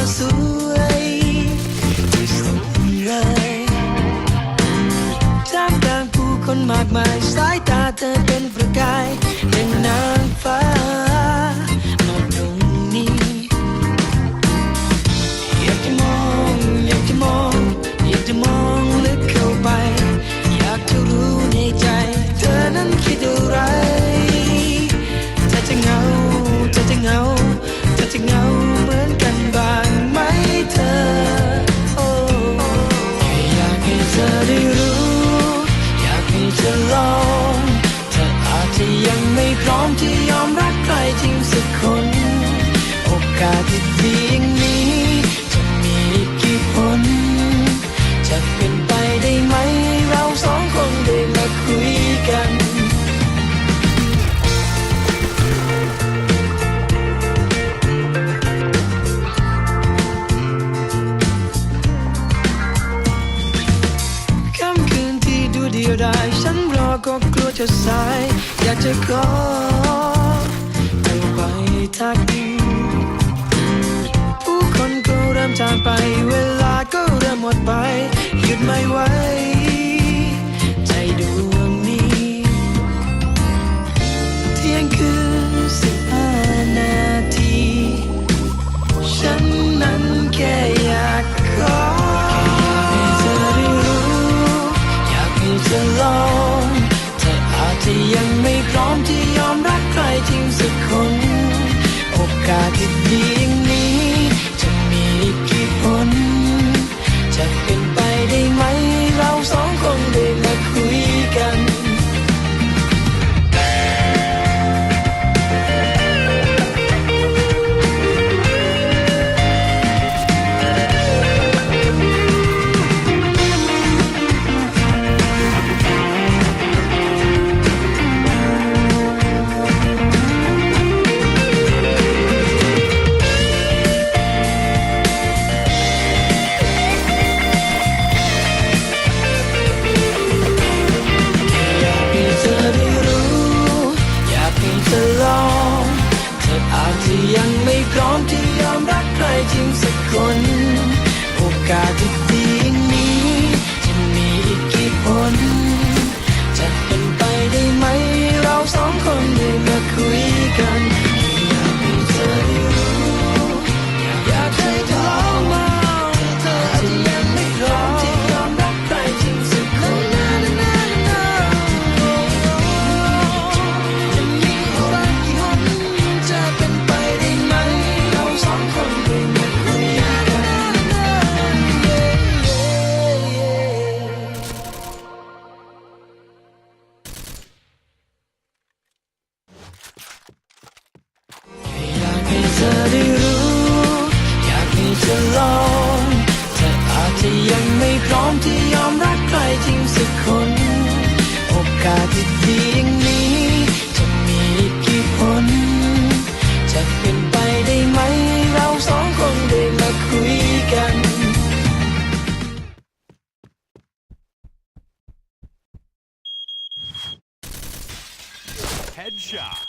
อสวยสุดเลยท่กลางผู้คนมากมายสายตาเธอเป็นประกายเป็นน้ำ ร้อที่ยอมรักใครจริงสักคน โอกาสที่ดี จะสายอยากจะกอไม่ไปทักผู้คนก็เริ่มจางไป เวลาก็เริ่มหมดไปหยุดไม่ไหว ธอได้รู้ อยากให้เธอลองเธออาจจะยังไม่พร้อมที่ยอมรักใครจริงสักคน โอกาสที่ดีอย่างนี้ จะมีอีกกี่คนจะเป็นไปได้ไหม เราสองคนได้มาคุยกัน Headshot